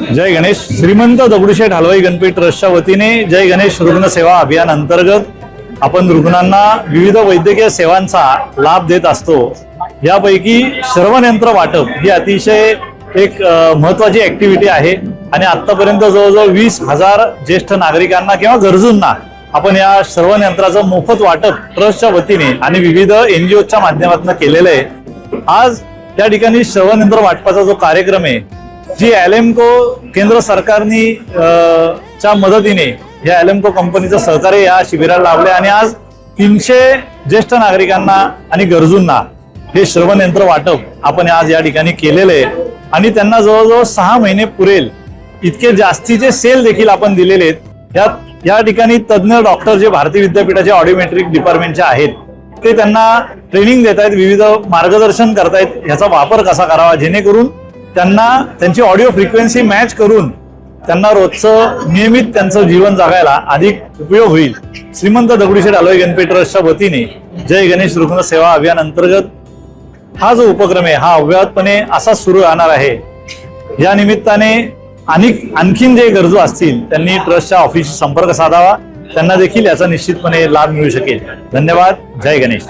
जय गणेश. श्रीमंत दगडूशेठ हलवाई गणपती ट्रस्टच्या वतीने जय गणेश रुग्ण सेवा अभियान अंतर्गत आपण रुग्णांना विविध वैद्यकीय सेवांचा लाभ देत असतो. यापैकी श्रवणयंत्र वाटप ही अतिशय एक महत्वाची ऍक्टिव्हिटी आहे आणि आतापर्यंत जवळजवळ वीस हजार ज्येष्ठ नागरिकांना किंवा गरजूंना आपण या श्रवणयंत्राचं मोफत वाटप ट्रस्टच्या वतीने आणि विविध एनजीओच्या माध्यमातून केलेलं आहे. आज त्या ठिकाणी श्रवणयंत्र वाटपाचा जो कार्यक्रम आहे जी ॲलेम्को केंद्र सरकारनी च्या मदतीने या ॲलेम्को कंपनीचं सहकार्य या शिबिराला लाभले आणि आज तीनशे ज्येष्ठ नागरिकांना आणि गरजूंना हे श्रवण यंत्र वाटप आपण आज या ठिकाणी केलेलं आहे. आणि त्यांना जवळजवळ सहा महिने पुरेल. इतके जास्तीचे सेल देखील आपण दिलेले आहेत यात या ठिकाणी तज्ज्ञ डॉक्टर जे भारतीय विद्यापीठाचे ऑडिओमेट्रिक डिपार्टमेंटचे आहेत ते त्यांना ट्रेनिंग देत आहेत विविध मार्गदर्शन करतायत ह्याचा वापर कसा करावा जेणेकरून त्यांना त्यांची ऑडिओ फ्रिक्वेन्सी मॅच करून त्यांना रोजचं नियमित त्यांचं जीवन जगायला अधिक उपयोग होईल. श्रीमंत दगडूशेठ आलोय गणपती ट्रस्टच्या वतीने. जय गणेश रुग्ण सेवा अभियान अंतर्गत हा जो उपक्रम आहे हा अव्याहतपणे असाच सुरू राहणार आहे. या निमित्ताने अनेक आणखीन जे गरजू असतील त्यांनी ट्रस्टच्या ऑफिसशी संपर्क साधावा. त्यांना देखील याचा निश्चितपणे लाभ मिळू शकेल. धन्यवाद. जय गणेश.